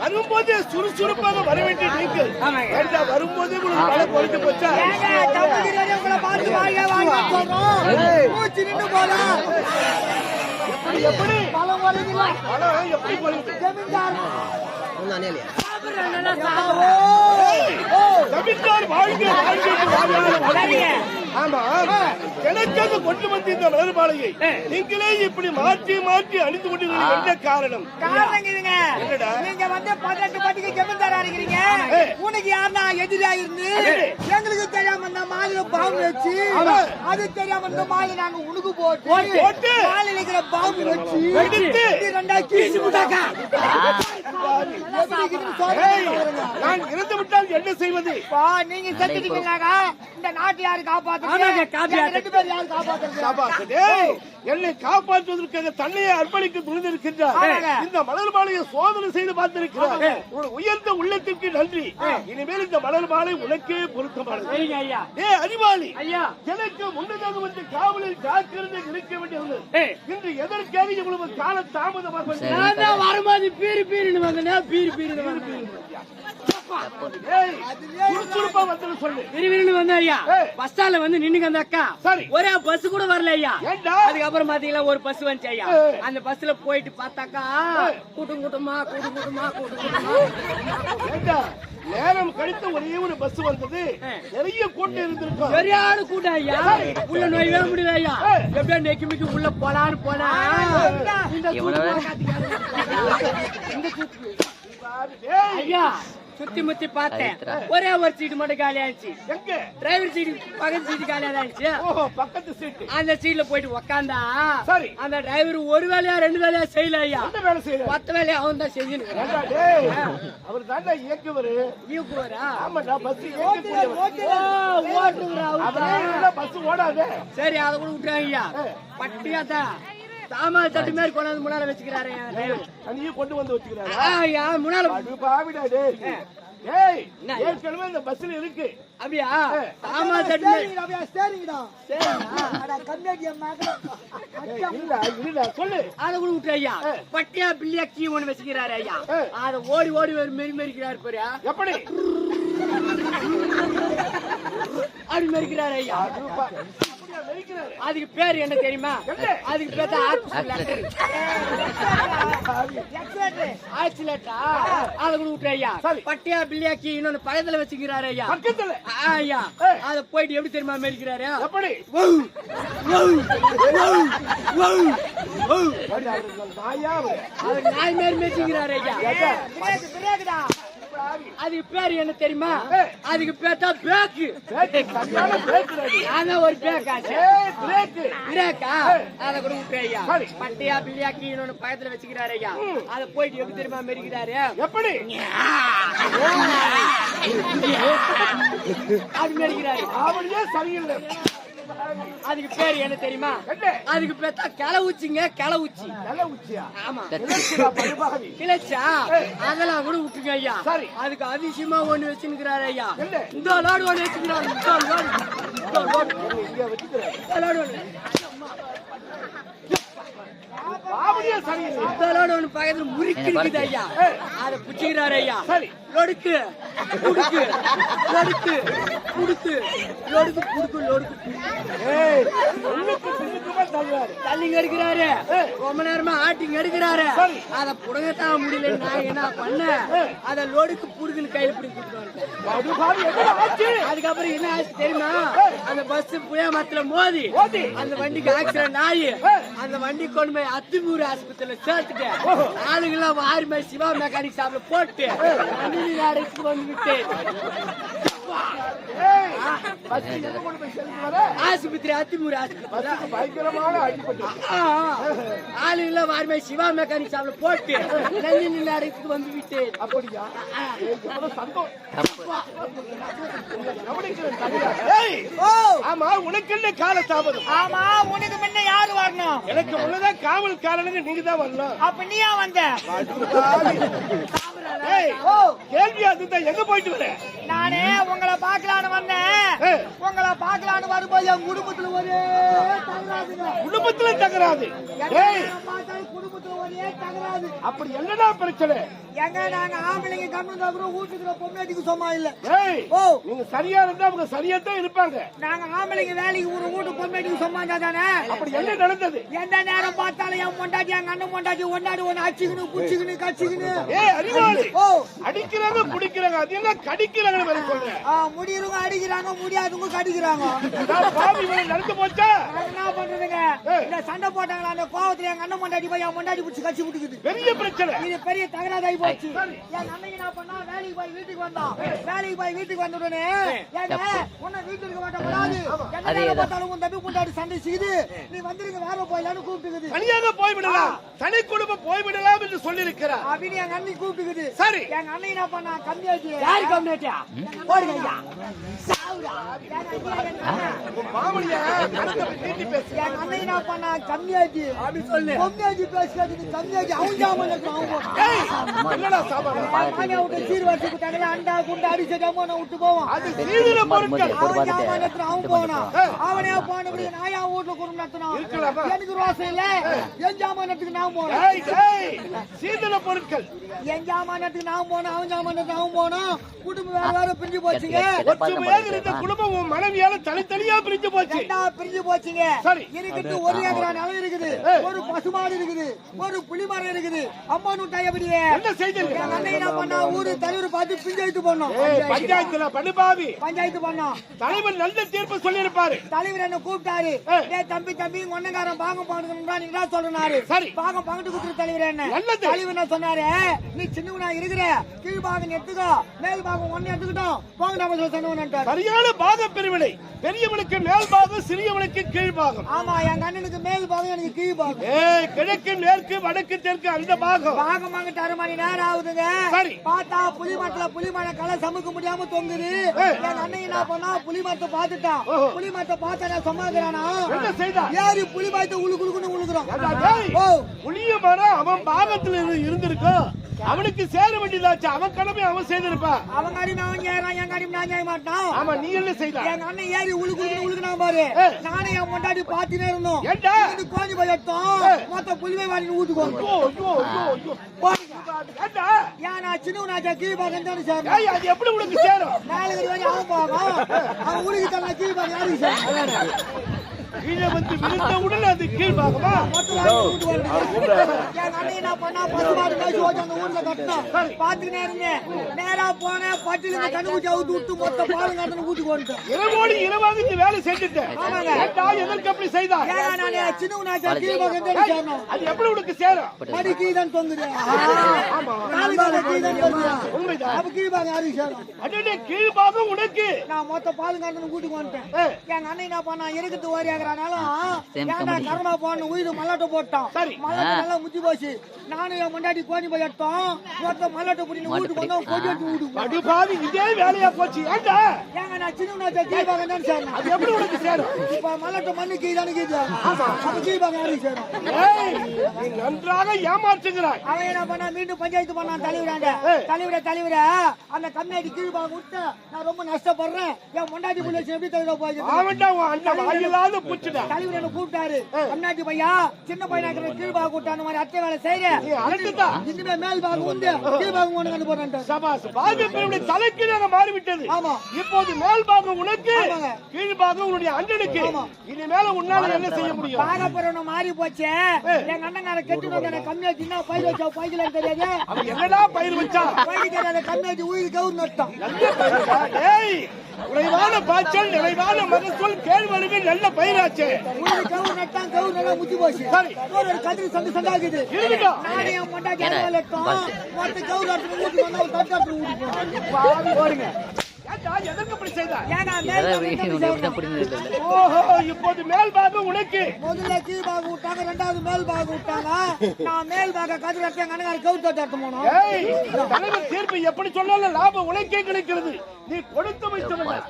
வரும்போது சுறுசுறுப்பாக வர வேண்டிய நீங்கள் வரும்போதே உங்களுக்கு மழை பொழிஞ்சு போச்சா? எப்படி? மழை எப்படி ஜமீன்தார். வாழ்க்கை வாழ்க்கை ஆமா எனக்காக கொண்டு வந்து இந்த மலர்பாலையை நீங்களே இப்படி மாற்றி மாற்றி அணிந்து கொண்டிருக்கிறது என்ன காரணம்? காரணங்க இதுங்க. என்னடா? நீங்க வந்து பதினெட்டு பாட்டிக்கு ஜமீன்தாரா இருக்கிறீங்க. உனக்கு யாருன்னா எதிரியா இருந்து, எங்களுக்கு தெரியாம இந்த மாலையில பாம்பு வச்சு. அது தெரியாம இந்த மாலை நாங்க உனக்கு போட்டு, போட்டு. மாலையில இருக்கிற பாம்பு வச்சு, ரெண்டா கீசி. நான் இறந்து விட்டால் என்ன செய்வது? நீங்க செத்துட்டீங்கன்னாக்கா, இந்த நாட்டை யாரு காப்பாத்துறது? ரெண்டு பேரும் யாரு காப்பாத்துறது? என்னை காப்பாற்றுவதற்காக தன்னையே அர்ப்பணிக்க துணிந்திருக்கின்றார். இந்த மலர் மாலையை சோதனை செய்து பார்த்திருக்கிறார். உயர்ந்த உள்ளத்திற்கு நன்றி. இனிமேல் இந்த மலர் மாலை உனக்கே பொருத்தமானது. ஏ அறிவாளி எனக்கு முன்னதாக வந்து காவலில் ஜாக்கிரதை இருக்க வேண்டியது. இன்று எதற்காக இவ்வளவு கால தாமதமாக வரும்போது பீரு பீருன்னு வந்தனே பீரு பீருன்னு வந்தேன். ஏய், சுறுசுறுப்பா வந்து சொல்லு. வந்தேன் ஐயா. பஸ் ஸ்டாண்ட்ல வந்து நின்னுங்க அந்த அக்கா. சரி. ஒரே பஸ் கூட வரல ஐயா. ஏண்டா? அதுக்கப்புறம் பாத்தீங்களா ஒரு பஸ் வந்துச்சு ஐயா. அந்த பஸ்ல போயிட்டு பார்த்தாக்கா. கூட்டம் கூட்டமா கூட்டம் கூட்டமா கூட்டம் கூட்டமா. நேரம் கழித்து ஒரே ஒரு பஸ் வந்தது. நிறைய கூட்டம் இருந்திருக்கும். சரியான கூட்டம் ஐயா. உள்ள நோயவே முடியல ஐயா. எப்படியோ நெக்கி மிக்கி உள்ள போலான்னு போனா இந்த ஐயா சுத்தி முத்தி பார்த்தேன். ஒரே ஒரு சீட்டு மட்டும் காலி ஆயிடுச்சு. எங்க? டிரைவர் சீட்டு பக்கத்து சீட்டு காலியா ஆயிடுச்சு. ஓஹோ பக்கத்து சீட்டு அந்த சீட்ல போயிட்டு உக்காந்தா சரி. அந்த டிரைவர் ஒரு வேலையா ரெண்டு வேலையா செய்யல ஐயா. வேலை செய்யற பத்து வேலையா அவன் தான் செஞ்சுன்னு அவர் தாண்டா இயக்குவரு. இயக்குவாரா? ஆமாடா பஸ் ஓட்டுறா ஓடாதே? சரி அதை கூட விட்டுறாங்க ஐயா. பட்டியாத்தா. சாமான் தட்டு மாதிரி கொண்டாந்து முன்னால வச்சுக்கிறாரு. அதையும் கொண்டு வந்து வச்சுக்கிறாரு? முன்னால பாவிடா டேய். ஏய் ஏற்கனவே இந்த பஸ்ல இருக்கு. அப்படியா? இல்ல இல்ல சொல்லு. அதை கூட விட்டு ஐயா. பட்டியா பிள்ளையா கீ ஒண்ணு வச்சுக்கிறாரு ஐயா. அதை ஓடி ஓடி ஒரு மெரி மெரிக்கிறாரு பாரு எப்படி? அப்படி மறிக்கிறாரு ஐயா. அதுக்கு பேர் என்ன தெரியுமா? அதுக்கு பேர் ஆக்சிலேட்டரா அதை கூட விட்டு ஐயா. சரி. பட்டியா பிள்ளையாக்கி இன்னொன்னு பக்கத்துல வச்சுக்கிறாரு ஐயா. பக்கத்துல? ஆ, ஐயா. அத போயிட்டு எப்படி தெரியுமா மெரிக்கிறாரு எப்படி? நாயா மாதிரி மெரிச்சுக்கிறாரு ஐயா. அதுக்கு பேர் என்ன தெரியுமா. அதுக்கு பேர் தான் பேக்கு தான் ஒரு பேக்காச்சு ஏய், பிரேக்கு. அத கூட விட்டு ஐயா. சரி. பட்டியா பிள்ளையாக்கி இன்னொன்னு பக்கத்துல வச்சுக்கிறாரு ஐயா. அத போயிட்டு எப்படி தெரியுமா மெரிக்கிறாரு எப்படி? அது மெரிக்கிறாரு அவனையே சரியில்லை. அதுக்கு பேர் என்ன தெரியுமா? அதுக்கு பேர் தான் கிள ஊச்சிங்க கிள ஊச்சி நல்ல உச்சியா ஆமா. கிளச்சா அதெல்லாம் கூட விட்டுங்க ஐயா. அதுக்கு அதிசயமா ஒண்ணு வச்சுக்கிறாரு ஐயா? இந்த லாடு ஒண்ணு வச்சுக்கிறாரு இந்த லாடு இந்த லாடு இங்க வச்சுக்கிறேன். இந்த லாடு ஒண்ணு அவனையே சரியில்லை இந்த லாடு ஒண்ணு பக்கத்துல முறுக்கி இருக்குது ஐயா. அத புடிச்சுக்கிறாரு ஐயா. சரி. லொடுக்கு. குடுக்கு. லொடுக்கு. குடுக்கு. லொடுக்கு குடுக்கு லொடுக்கு குடுக்கு. ஏய், உள்ளுக்கு பின்னுக்குமா தள்ளுவாரு. தள்ளிங்க எடுக்கிறாரு ரொம்ப நேரமா ஆட்டிங்க எடுக்கிறாரு. அத புடங்கத்தான் முடியல நான் என்ன பண்ணேன் அத லொடுக்கு புடுக்குன்னு கையில பிடிச்சி கொடுத்துருவாங்க படுபாவி என்ன ஆச்சு? அதுக்கப்புறம் என்ன ஆச்சு தெரியுமா? அந்த பஸ் புளிய மரத்துல மோதி. அந்த வண்டிக்கு ஆக்சிடென்ட் ஆகி அந்த வண்டி கொண்டு போய் அத்திமூர் ஆஸ்பத்திரியில சேர்த்துட்டு ஆளுங்கெல்லாம் வாரி மாதிரி சிவா மெக்கானிக் ஷாப்ல போட்டு வண்டி ஆஸ்பத்திரி அத்திமூர் ஆஸ்பத்திரி. பஸ்ஸுக்கு பயங்கரமான அடிபட்டு. ஆ, ஆளுங்கெல்லாம் வாரி மாதிரி சிவா மெக்கானிக் ஷாப்ல போட்டு நன்றி நின்று அடைச்சு வந்து விட்டு அப்படியா? ஆமா உனக்கு என்ன கால தாமதம்? ஆமா உனக்கு முன்ன யாரு வரணும்? எனக்கு முன்னதான் காவல் காரணங்க நீங்க தான் வரணும். அப்ப நீயா வந்த? கேள்வி அதுதான். எங்க போயிட்டு வர? நானே உங்களை பார்க்கலான்னு வந்தேன். உங்களை பார்க்கலான்னு வரும்போது என் குடும்பத்துல ஒரே குடும்பத்துல தகராது குடும்பத்துல ஒரே அப்படி என்னடா பிரச்சனை? எங்க நாங்க ஆம்பளைங்க கம்மி கூட வீட்டுக்குள்ள பொம்னாட்டிக்கு சும்மா இல்ல. ஏய் ஓ. நீங்க சரியா இருந்தா அவங்க சரியா தான் இருப்பாங்க. நாங்க ஆம்பளைங்க வேலைக்கு ஒரு வீட்டு பொம்னாட்டிக்கு சும்மா இருந்தா தானே? அப்படி என்ன நடந்தது? எந்த நேரம் பார்த்தாலும் என் பொண்டாட்டி எங்க அண்ணன் பொண்டாட்டி ஒன்னாடி ஒன்னு கடிச்சுக்கணும் ஏய் அறிவாளி. ஓ. அடிக்கிறாங்க குடிக்கிறாங்க அது என்ன கடிக்கிறாங்கன்னு வேற சொல்றேன். ஆ, முடியறவங்க அடிக்கிறாங்க முடியாதவங்க கடிக்கிறாங்க. பாவி நடந்து போச்சா? என்ன பண்றதுங்க? இந்த சண்டை போட்டாங்களா அந்த கோவத்துல எங்க அண்ணன் பொண்டாட்டி போய் என் பொண்டாட்டி பிடிச்சி கட்சி விட்டுக்குது. பெரிய பிரச்சனை. இது பெரிய தகராதாகி போச்சு. என் அன்னைக்கு என்ன பண்ணா வேலைக்கு போய் வீட்டுக்கு வந்தான். வேலைக்கு போய் வீட்டுக்கு வந்த உடனே ஏங்க உன்னை வீட்டுக்கு இருக்க மாட்டேன் கூடாது நேரம் பார்த்தாலும் உன் தம்பி பொண்டாட்டி சண்டை செய்யுது நீ வந்துருங்க வேலை போயிலான்னு கூப்பிட்டுக்குது. தனியாக போய்விடலாம். தனி குடும்பம் போய்விடலாம் என்று சொல்லியிருக்கிறார் அப்படின்னு எங்க அண்ணி கூப்பிட்டுக்குது. சரி. எங்க அண்ணன் என்ன பண்ணா கம்மியாச்சு. யாரு கம்யூனிட்டியா போடுங்க ஐயா. கம்மியாச்சு கம்மியாச்சு பேசுறது கம்மியாச்சு அவன் ஜாமான் எடுக்கணும், அவன் போட்டான். ஏய், என்னடா சாமான் மாமியா விட்டு சீர் வச்சு விட்டாங்களா அண்டா குண்டா அடிச்ச ஜாமான் விட்டு பொருட்கள் அவன் ஜாமான் அவன் போனான் அவனே போனபடி என் வீட்டுல குடும்பம் இருக்கலாமா? எனக்கு ரோசம் இல்ல என் ஜாமான் எடுத்துக்கு நான் போனேன் சீதன பொருட்கள் என் ஜாமான் எடுத்துக்கு நான் போனேன் அவன் ஜாமான் எடுத்து அவன் போனான் குடும்பம் வேற வேற பிரிஞ்சு போச்சுங்க இருந்த குடும்பம் உன் மனைவியால தனித்தனியா பிரிஞ்சு போச்சு. ரெண்டா பிரிஞ்சு போச்சுங்க? சரி. இருக்குது ஒரு ஏக்கரா நிலம் இருக்குது. ஒரு பசுமாடு இருக்குது. ஒரு புலிமரம் இருக்குது. அம்மா நூட்டா எப்படியே என்ன அண்ணன் என்ன பண்ணா? ஊரு தலைவர் பார்த்து பிஞ்சாயத்து பண்ணோம் பஞ்சாயத்துல பண்ணுபாவி பஞ்சாயத்து பண்ணோம் தலைவர் நல்ல தீர்ப்பு சொல்லியிருப்பாரு. தலைவர் என்ன கூப்பிட்டாரு. டேய் தம்பி தம்பி ஒன்னகாரன் பாகம் பாங்கணும்டா நீங்க தான் சொல்றாரு சரி. பாகம் பாங்கிட்டு கொடுத்துரு தலைவர் என்ன. தலைவர் என்ன சொன்னாரு? நீ சின்னவனா இருக்கிற கீழ் பாகம் எடுத்துக்கோ மேல் பாகம் ஒண்ணு எடுத்துக்கிட்டோம். போங்க நம்ம சொல்லி சொன்னவன்ட்டாரு சரியான பாக பிரிவினை. பெரியவனுக்கு மேல் பாகம் சிறியவனுக்கு கீழ் பாகம் ஆமா எங்க அண்ணனுக்கு மேல் பாகம் எனக்கு கீழ் பாகம் கிழக்கு மேற்கு வடக்கு தெற்கு அந்த பாகம் பாகம் வாங்கிட்டு அரை மணி நேரம் ஆகுதுங்க. சரி. பார்த்தா புலி மரத்துல புலி மரம் களை சமுக்க முடியாம தொங்குது. எங்க அண்ணன் என்ன பண்ணா புலி மரத்தை பார்த்துட்டான். புலி மரத்தை பார்த்தா சமாதானா என்ன செய்தா? ஏறி புலி மரத்தை உழு குழுக்குன்னு ஓ. புளிய மரம் அவன் பாகத்துல இரு- இருந்திருக்கும் அவனுக்கு சேர வேண்டியதாச்சு. அவன் கடமை அவன் செய்திருப்பான். அவங்க அடிமை அவன் ஏறான் எங்க அடிமை நான் செய்ய மாட்டான். ஆமா நீ என்ன செய்த? எங்க அண்ணன் ஏறி உழு குழுக்குன்னு உழுகுனா பாரு. நானும் என் முன்னாடி பாத்துனே இருந்தோம். இது கோழி போய் எடுத்தோம் ஏய். மொத்த புலிவை வாங்கி ஊத்துக்கோ? ஏன் நான் சின்ன நான் கீழ் தானே சார். அது எப்படி உனக்கு சேரும்? நாளைக்கு வரை அவன் போகும் அவன் உனக்கு தரலாம் கீழ் யாருக்கு சார் கீழே வந்து விழுந்தவுடன் அது கீழ் பாகமா மொத்தம் வாங்கி ஊத்து வருது. என் அண்ணன் என்ன பண்ணா பசுமாடு மேய்ச்சி வச்சு அந்த ஊர்ல கட்டினான் பாத்துக்கினே இருந்தேன் நேரா போனேன் பட்டில அவுத்து விட்டு மொத்த பாலும் கட்டணும் வந்துட்டேன். இரவோடு இரவாக இந்த வேலை செஞ்சுட்டேன் எதற்கு அப்படி செய்தார் ஏன்னா நானே சின்ன கீழ் பாகம் தானே சேரணும் அது எப்படி உனக்கு சேரும்? படி கீழ் தொங்குது. அப்ப கீழ் பாகம் யாருக்கு சேரும்? பாகம் உனக்கு. நான் மொத்த பாலும் கட்டணும் வீட்டுக்கு வந்துட்டேன். எங்க அண்ணன் என்ன பண்ணா இருக்குது ஓரி ஏன்டா கர்மா போன உயிர் மல்லாட்ட போட்டான்? சரி. மல்லாட்ட நல்லா முத்தி போச்சு. நானும் என் முன்னாடி கோணி போய் எடுத்தோம். மொத்த மல்லாட்ட வீட்டுக்கு வந்தோம். கொடி எடுத்து வீட்டுக்கு போனோம். படுபாவி இதே வேலையா போச்சு. ஏண்டா? ஏங்க நான் சின்ன கீழ்பாகம் தான் அது எப்படி உனக்கு சேரும்? இப்ப மல்லாட்ட மண்ணு கீழானு கீழ் அப்ப யாருக்கு சேரும்? நன்றாக ஏமாற்றுகிறாய். அவன் என்ன பண்ணா மீண்டும் பஞ்சாயத்து பண்ணான் தலைவராண்ட. ஏய். தலைவர தலைவர அந்த கம்யூனிட்டி கீழ்பாகம் விட்டு நான் ரொம்ப நஷ்டப்படுறேன். என் முன்னாடி புள்ளி எப்படி தலைவர போய் அவன்டா வாயிலாத தலைவர் என்ன கூப்பிட்டாரு. கம்னாட்டி பையா சின்ன பையனா இருக்கிற கீழ்பாக கூட்டான மாதிரி அத்தை வேலை செய்யறேன் இனிமே மேல் பாகம் உண்டு கீழ்பாகம் கண்டு போறேன் சபாஸ் பாகப்பிரிவுடைய தலைக்கீழாக மாறிவிட்டது. ஆமா. இப்போது மேல் பாகம் உனக்கு உன்னுடைய அண்ணனுக்கு. உன்னால என்ன செய்ய முடியும்? பாகப்புறம் மாறி போச்சு. எங்க அண்ணங்கார கெட்டு வந்த என்ன பயிர் வச்சா பயில தெரியாது. அவன் என்னடா பயிர் வச்சா? பயிர் தெரியாத உயிர் கவுர் பயிரா? ஏய் குறைவான பாய்ச்சல் நிறைவான மகசூல் கேழ்வரகு நல்ல பயிராச்சே. போடுங்க ஏண்டா, எதற்கு இப்படி செய்தாய் ஏங்க மேல் பாகம் தான் சேரணும். ஓஹோ இப்போது மேல் பாகம் உனக்கு. முதல்ல கீழ் பாகம் விட்டாங்க ரெண்டாவது மேல் பாகம் விட்டாங்க. நான் மேல் பாக கதிரி எங்க அண்ணங்கார கவுர் தட்டு எடுத்து போனோம் தலைவர் தீர்ப்பு எப்படி சொன்னாலும் லாபம் உனக்கே கிடைக்கிறது. நீ கொடுத்து வைத்தவன்.